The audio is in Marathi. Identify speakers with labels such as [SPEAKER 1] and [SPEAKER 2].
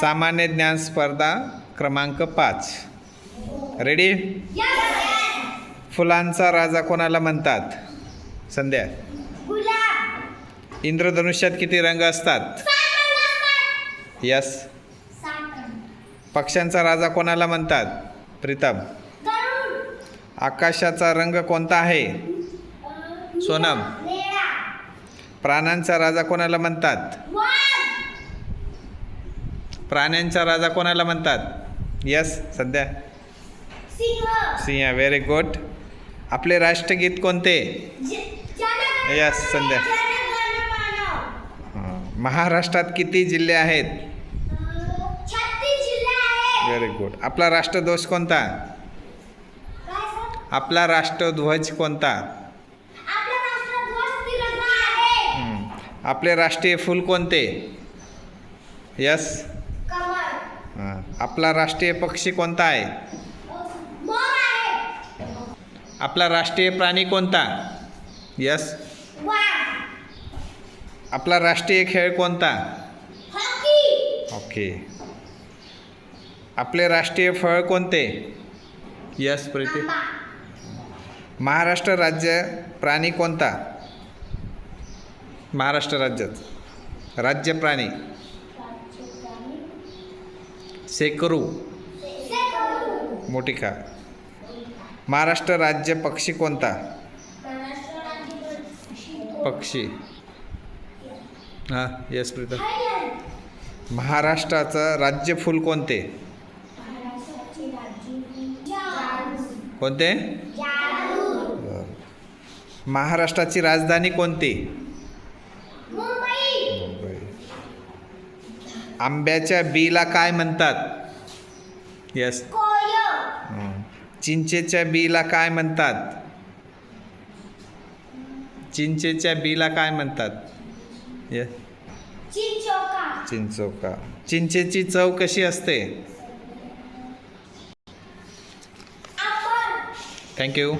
[SPEAKER 1] सामान्य ज्ञान स्पर्धा क्रमांक पाच. रेडी फुलांचा राजा कोणाला म्हणतात? संध्या. इंद्रधनुष्यात किती रंग असतात? यस पक्ष्यांचा राजा कोणाला म्हणतात? प्रीतम. आकाशाचा रंग कोणता आहे? सोनम. प्राण्यांचा राजा कोणाला म्हणतात? प्राण्यांचा राजा कोणाला म्हणतात? यस सध्या. सिंह! व्हेरी गुड आपले राष्ट्रगीत कोणते? Yes, संध्या. हं. महाराष्ट्रात किती जिल्हे आहेत? व्हेरी गुड आपला राष्ट्रध्वज कोणता? आपला राष्ट्रध्वज कोणता
[SPEAKER 2] आपला राष्ट्रध्वज तिरंगा आहे
[SPEAKER 1] हं. आपले राष्ट्रीय फूल कोणते? यस हं. आपला राष्ट्रीय पक्षी कोणता आहे? आपला राष्ट्रीय प्राणी कोणता? यस आपला राष्ट्रीय खेळ कोणता?
[SPEAKER 2] हॉकी.
[SPEAKER 1] ओके आपले राष्ट्रीय फळ कोणते? यस प्रीती. महाराष्ट्र राज्य प्राणी कोणता? महाराष्ट्र राज्यात. राज्य प्राणी. सेकरू मोठी का महाराष्ट्र राज्य पक्षी कोणता? पक्षी. हां यस प्रीतम.
[SPEAKER 2] थायलंड
[SPEAKER 1] महाराष्ट्राचं राज्य फूल कोणते? कोणते? महाराष्ट्राची राजधानी कोणती? आंब्याच्या बीला काय म्हणतात? यस
[SPEAKER 2] कोय.
[SPEAKER 1] चिंचेच्या बीला काय म्हणतात? चिंचेच्या बीला काय म्हणतात? यस
[SPEAKER 2] चिंचोका.
[SPEAKER 1] चिंचोका. चिंचेची चव कशी असते? थँक्यू